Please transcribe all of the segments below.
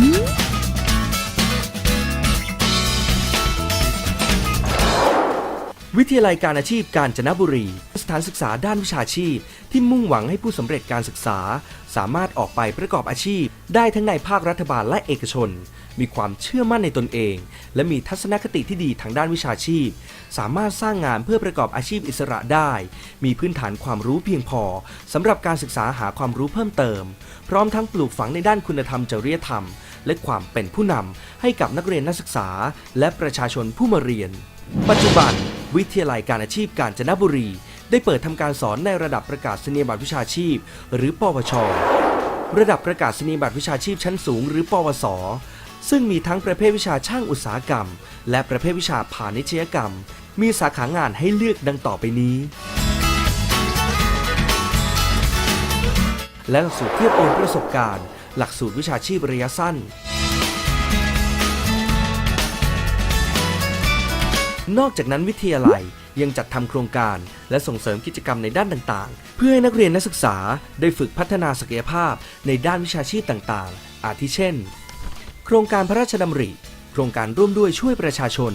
Mm-hmm. วิทยาลัยการอาชีพกาญจนบุรี สถานศึกษาด้านวิชาชีพ ที่มุ่งหวังให้ผู้สำเร็จการศึกษา สามารถออกไปประกอบอาชีพ ได้ทั้งในภาครัฐบาลและเอกชน มีความเชื่อมั่นในตนเอง และมีทัศนคติที่ดีทางด้านวิชาชีพ สามารถสร้างงานเพื่อประกอบอาชีพอิสระได้ มีพื้นฐานความรู้เพียงพอสำหรับการศึกษาหาความรู้เพิ่มเติม พร้อมทั้งปลูกฝังในด้านคุณธรรมจริยธรรม และความเป็นผู้นำให้กับนักเรียนนักศึกษา และประชาชนผู้มาเรียน ปัจจุบัน วิทยาลัยการอาชีพกาญจนบุรี ได้เปิดทำการสอนในระดับประกาศนียบัตรวิชาชีพ หรือปวช ระดับประกาศนียบัตรวิชาชีพชั้นสูง หรือ ปวส ซึ่งมีทั้งประเภทวิชาช่างอุตสาหกรรม และประเภทวิชาพาณิชยกรรม มีสาขางานให้เลือกดังต่อไปนี้ และหลักสูตรเทียบโอนประสบการณ์ หลักสูตรวิชาชีพระยะสั้น นอกจากนั้นวิทยาลัยยังจัดทำโครงการ และส่งเสริมกิจกรรมในด้านต่างๆ เพื่อให้นักเรียนนักศึกษาได้ฝึกพัฒนาศักยภาพในด้านวิชาชีพต่างๆ อาทิเช่น โครงการพระราชดำริ โครงการร่วมด้วยช่วยประชาชน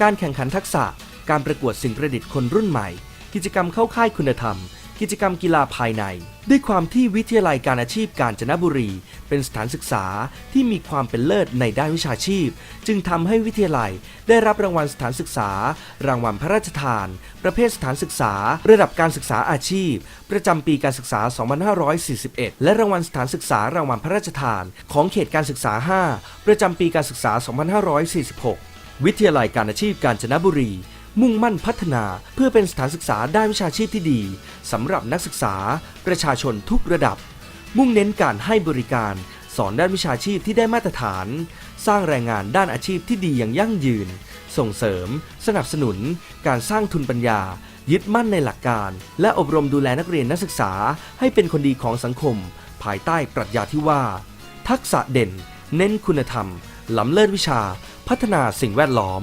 การแข่งขันทักษะ การประกวดสิ่งประดิษฐ์คนรุ่นใหม่ กิจกรรมเข้าค่ายคุณธรรม กิจกรรมกีฬาภายใน ด้วยความที่วิทยาลัยการอาชีพกาญจนบุรี เป็นสถานศึกษาที่มีความเป็นเลิศในด้านวิชาชีพ จึงทำให้วิทยาลัยได้รับรางวัลสถานศึกษา รางวัลพระราชทาน ประเภทสถานศึกษา ระดับการศึกษาอาชีพ ประจำปีการศึกษา 2541 และรางวัลสถานศึกษารางวัลพระราชทาน ของเขตการศึกษา 5 ประจำปีการศึกษา 2546 วิทยาลัยการอาชีพกาญจนบุรี มุ่งมั่นพัฒนาเพื่อเป็นสถานศึกษาด้านวิชาชีพที่ดีสำหรับนักศึกษา ประชาชนทุกระดับ มุ่งเน้นการให้บริการ สอนด้านวิชาชีพที่ได้มาตรฐาน สร้างแรงงานด้านอาชีพที่ดีอย่างยั่งยืน ส่งเสริม สนับสนุน การสร้างทุนปัญญา ยึดมั่นในหลักการ และอบรมดูแลนักเรียนนักศึกษา ให้เป็นคนดีของสังคม ภายใต้ปรัชญาที่ว่า ทักษะเด่น เน้นคุณธรรมล้ำเลิศวิชา พัฒนาสิ่งแวดล้อม